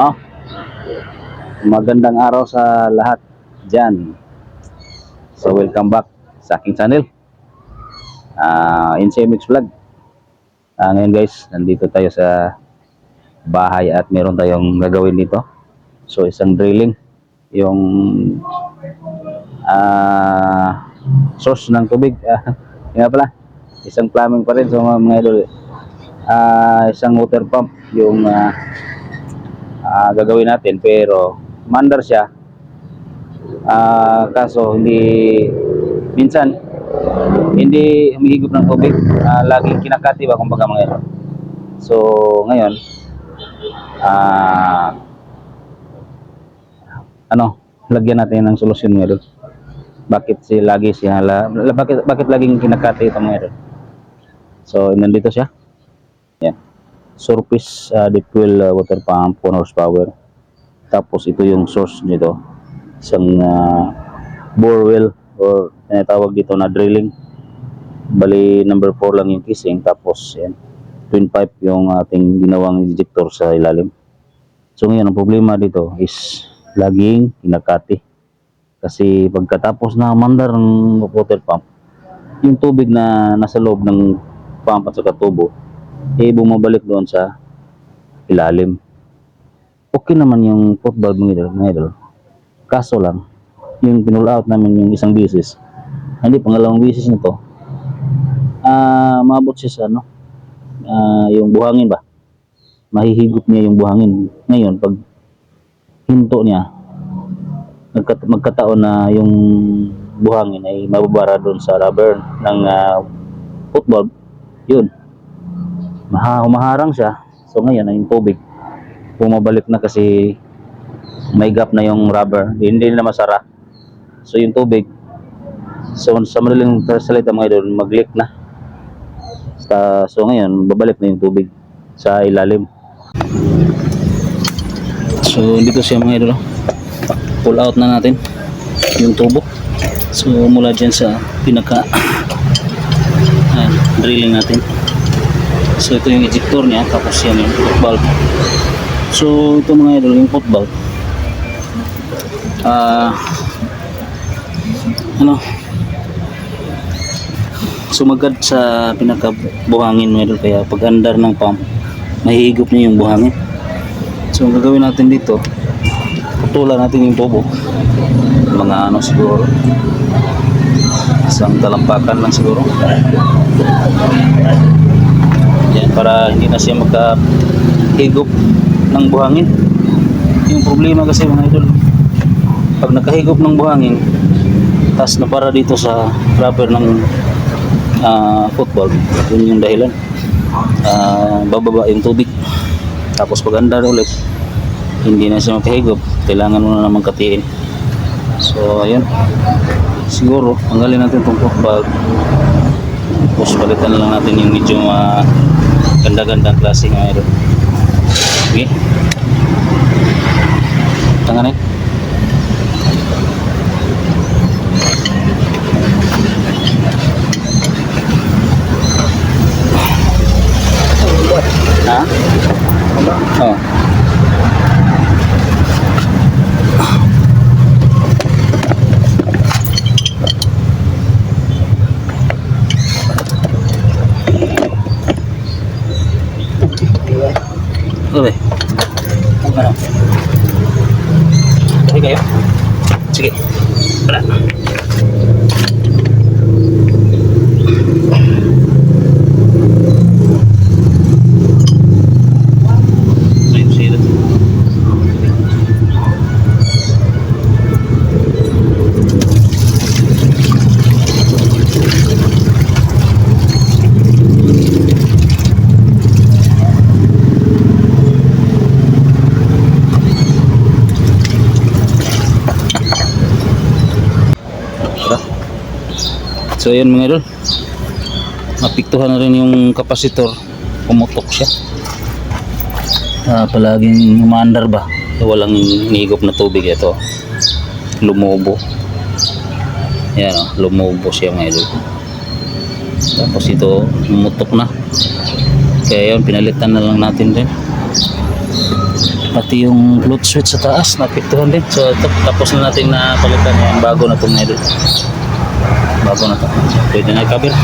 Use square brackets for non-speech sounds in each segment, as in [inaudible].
Oh. Magandang araw sa lahat dyan. So welcome back sa aking channel. Ah, NCMX Vlog. Ah, ngayon guys, nandito tayo sa bahay at meron tayong gagawin dito. So isang drilling yung ah source ng tubig. [laughs] Yun nga pala. Isang plumbing pa rin so mga mga idol. Ah, isang water pump yung ah, ah, gagawin natin pero mandar siya. Ah, kaso hindi minsan hindi humihigop ng tubig. Ah, laging kinakati ba kumbaga mga ito so ngayon ah ano lagyan natin ng solusyon mga idol bakit si lagi siya la, bakit bakit laging kinakati ito mga so nandito siya. Yan surface uh, deep well uh, water pump 1 horsepower. Tapos ito yung source nito isang uh, bore well or tinatawag dito na drilling. Bali number 4 lang yung casing tapos yan twin pipe yung ating ginawang injector sa ilalim. So ngayon ang problema dito is laging kinakati. Kasi pagkatapos na mandar ng water pump yung tubig na nasa loob ng pump at saka tubo eh bumabalik doon sa ilalim. Okay naman yung foot valve mga idol. Kaso lang, yung pinull out namin yung isang bisis, hindi pangalawang bisis nito, ah maabot siya sa ano, ah, yung buhangin ba? Mahihigop niya yung buhangin. Ngayon, pag hinto niya, nagkat magkataon na yung buhangin ay mababara doon sa rubber ng uh, foot valve, yun, humaharang siya. So ngayon ay tubig bumabalik na kasi may gap na yung rubber, hindi na masara. So yung tubig so sa madaling salita mga idol, mag-leak na. Sa, so ngayon, babalik na yung tubig sa ilalim. So dito siya mga idol. Pull out na natin yung tubo. So mula dyan sa pinaka [coughs] ayan, drilling natin. So ito yung ejector niya tapos yan yung foot valve. So ito mga idol yung foot valve. Ah ano sumagad sa pinaka buhangin mga idol kaya pag andar ng pump mahihigop niya yung buhangin. So ang gagawin natin dito putulan natin yung tubo mga ano siguro isang talampakan lang siguro yan para hindi na siya magkahigop ng buhangin. Yung problema kasi mga idol pag nakahigop ng buhangin tas na para dito sa rubber ng ah, football yun yung dahilan. Ah, bababa yung tubig. Tapos pag andar ulit hindi na siya makahigop kailangan mo na naman katiin. So ayun. Siguro tanggalin natin itong football tapos palitan lang natin yung medyo uh, ganda-gandang klase nga ito. Okay. Tanganin. Ha? Oh. Ano? Sige kayo. Sige. Wala. So yun mga idol. Napiktuhan na rin yung kapasitor. Pumutok siya. Ah, palaging umaandar ba? Walang nigop na tubig ito. Lumobo. Yan o, lumobo siya mga idol. Tapos ito, umutok na. Kaya yun, pinalitan na lang natin din. Pati yung float switch sa taas, napiktuhan din. So ito, tapos na natin na palitan yan. Bago na itong idol. Bago na ito. Pwede na i-cover.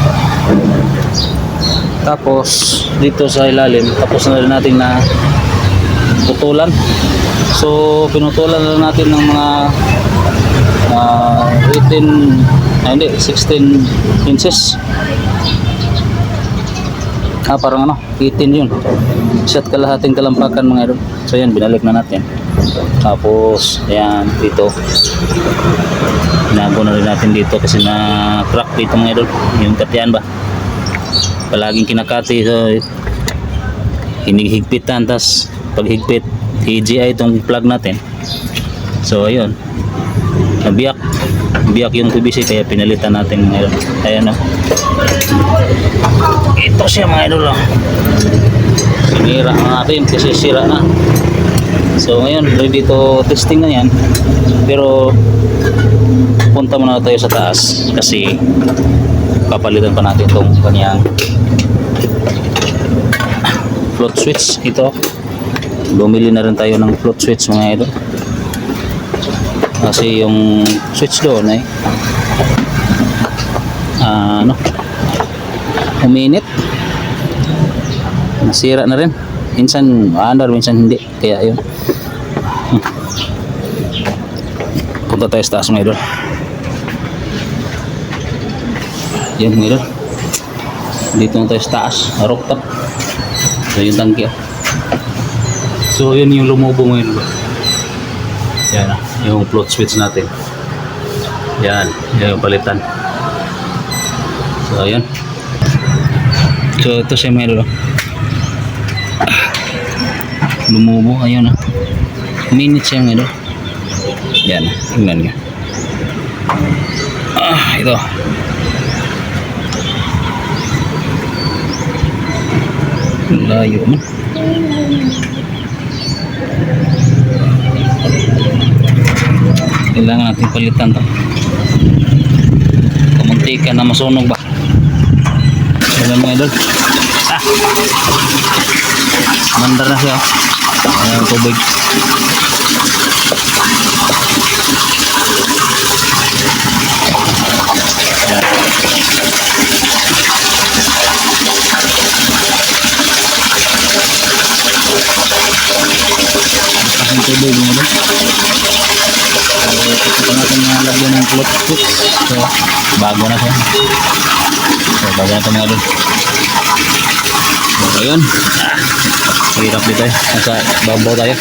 Tapos, dito sa ilalim, tapos na rin natin na putulan. So, pinutulan na natin ng mga uh, 18, ah, hindi, 16 inches. Ah, parang ano, 18 yun. Isa't kalahating kalampakan mga idol. So yan, binalik na natin. Tapos, ayan, dito. Inago na rin natin dito kasi na crack dito mga idol. Yung katiyan ba? Palaging kinakati. So, hinihigpitan. Tapos, pag higpit, TGI itong plug natin. So, ayun. Nabiyak. Biyak yung PVC kaya pinalitan natin ngayon. Ayan o. Ito siya mga idol oh. Sinira na natin kasi sira na. So ngayon ready to testing na yan. Pero punta muna tayo sa taas kasi papalitan pa natin itong kanyang float switch. Ito bumili na rin tayo ng float switch mga idol. Kasi yung switch doon ay ah, ano uminit. Nasira na rin minsan under minsan hindi. Kaya yun. Punta tayo sa taas mga idol. Yan mga idol. Dito na tayo sa taas rooftop. So yung tangke oh. so yun yung lumubo ngayon ba yan ah, yung float switch natin. Yan yan yung palitan. So ayan so ito siya mga idol oh. Lumubo ayun ah. Minutes mga idol yan tingnan nyo ah ito. Layo man kailangan natin palitan to. Kamuntika na masunog ba? Ayan mga idol? Ah! Mandar na siya oh. Ayan ang tubig Ayan. Kasing tubig mga idol So, natin mga lagyan ng float switch. So, bago na siya. So, bago na ito mga idol. So, ayun. Ah, hirap dito eh. Nasa babaw tayo.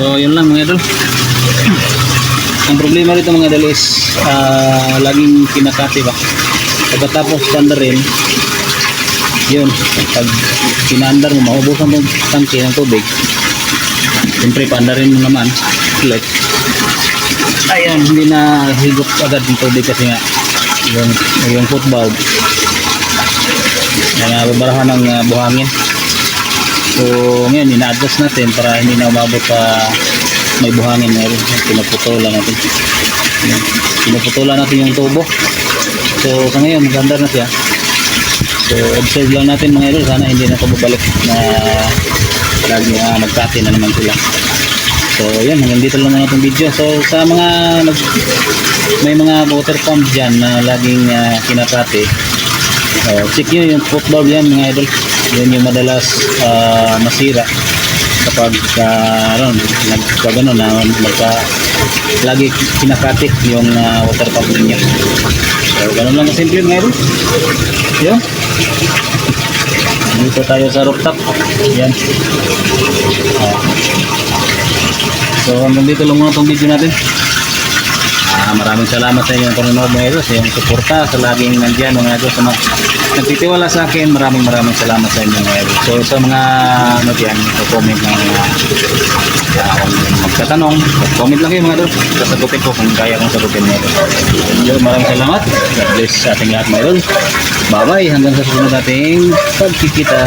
So, yun lang mga idol. Ang problema rito mga idol is ah, laging kinakati ba. Pagkatapos tandarin, yun, pag pinaandar mo, maubusan mo tangke ng tubig. Siyempre, paandarin mo naman ulit. Ayun, hindi na higop agad ng tubig kasi nga yung, yung foot valve na babarahan ng uh, buhangin. So, ngayon, ina-adjust natin para hindi na umabot sa may buhangin meron. Pinuputulan natin. Yan. Pinuputulan natin yung tubo. So, sa ngayon, maganda na siya. So, observe lang natin mga idol. Sana hindi na ito babalik na lagi uh, nagkati na naman sila. So, yan. Hanggang dito lang muna itong video. So, sa mga nag, may mga water pump dyan na laging uh, kinakati, uh, check nyo yung foot valve yan mga idol. Yan yung madalas uh, masira kapag uh, ano, nagka gano'n na magka lagi kinakati yung uh, water pump ninyo. So, ganun lang kasimple mga idol. Yun. Dito tayo sa rooftop. Yan. Ah. So hanggang dito lang muna itong video natin. Ah, maraming salamat sa inyong panonood mga idol, sa inyong suporta, sa laging nandiyan mga idol, sa mga nagtitiwala sa akin, maraming maraming salamat sa inyo mga idol. So sa mga ano diyan, comment ng uh, uh, kung magtatanong, comment lang kayo mga idol. Sasagutin ko kung kaya kong sagutin mga idol. So, maraming salamat. God bless sa ating lahat mga idol. Bye-bye. Hanggang sa susunod nating pagkikita.